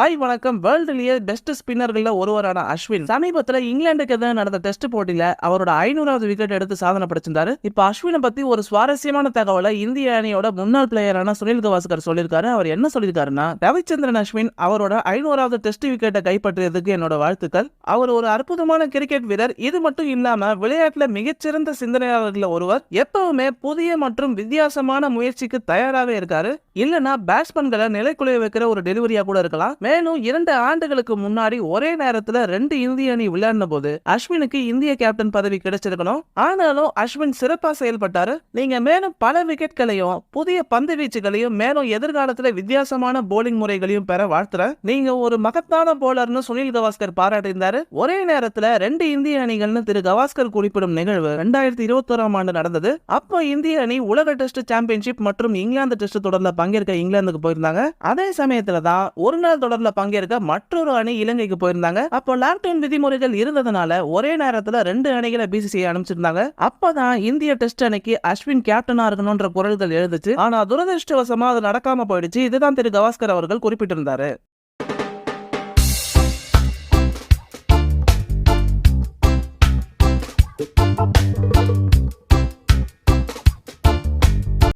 Hi வணக்கம். வேர்ல்டுலேயே best ஸ்பின்னர்களில் ஒருவரான அஸ்வின். சமீபத்தில் இங்கிலாந்துக்கு எதிராக நடந்த டெஸ்ட் போட்டியில் அவரோட ஐநூறாவது விக்கெட் எடுத்து சாதனை படைச்சிருந்தாரு. இப்போ அஸ்வினை பத்தி ஒரு சுவாரஸ்யமான தகவலை இந்திய அணியோட முன்னாள் பிளேயரான சுனில் கவாஸ்கர் சொல்லியிருக்காரு. அவர் என்ன சொல்லியிருக்காருன்னா ரவிச்சந்திரன் அஸ்வின் அவரோட ஐநூறாவது டெஸ்ட் விக்கெட்டை கைப்பற்றியதுக்கு என்னோட வாழ்த்துக்கள். அவர் ஒரு அற்புதமான கிரிக்கெட் வீரர். இது மட்டும் இல்லாம விளையாட்டுல மிகச்சிறந்த சிந்தனையாளர்களில் ஒருவர். எப்பவுமே புதிய மற்றும் வித்தியாசமான முயற்சிக்கு தயாராகவே இருக்காரு. இல்லைன்னா பேட்ஸ்மேன்களை நிலைக்குலைய வைக்கிற ஒரு டெலிவரியா கூட இருக்கலாம். மேலும் இரண்டு ஆண்டுகளுக்கு முன்னாடி ஒரே நேரத்துல ரெண்டு இந்திய அணி விளையாடின போது அஸ்வினுக்கு இந்திய கேப்டன் பதவி கிடைச்சிருக்கணும். ஆனாலும் அஸ்வின் சிறப்பா செயல்பட்டாரு. நீங்க மேலும் பல விக்கெட்களையும் புதிய பந்து வீச்சுகளையும் மேலும் எதிர்காலத்துல வித்தியாசமான போலிங் முறைகளையும் பெற வாழ்த்துறேன் நீங்க ஒரு மகத்தான போலர்னு சுனில் கவாஸ்கர் பாராட்டியிருந்தாரு. ஒரே நேரத்துல ரெண்டு இந்திய அணிகள்னு திரு கவாஸ்கர் குறிப்பிடும் நிகழ்வு ரெண்டாயிரத்தி இருபத்தோராம் ஆண்டு நடந்தது. அப்போ இந்திய அணி உலக டெஸ்ட் சாம்பியன்ஷிப் மற்றும் இங்கிலாந்து டெஸ்ட் தொடர்ல பங்கேற்க இங்கிலாந்துக்கு போயிருந்தாங்க. அதே சமயத்துல தான் ஒரு நாள் தொடர்ல பங்கேற்க மற்றொரு அணி இலங்கைக்கு போயிருந்தாங்க. அப்போ லாக்டவுன் விதிமுறைகள் இருந்ததுனால ஒரே நேரத்துல ரெண்டு அணிகளை பிசிசிஐ அனுப்பிச்சிருந்தாங்க. அப்பதான் இந்திய டெஸ்ட் அணிக்கு அஸ்வின் கேப்டனா இருக்கணும்ன்ற குரல்கள் எழுதுச்சு ஆனா துரதிருஷ்டவசமா அது நடக்காம போயிடுச்சு. இதுதான் திரு கவாஸ்கர் அவர்கள் குறிப்பிட்டிருந்தாரு.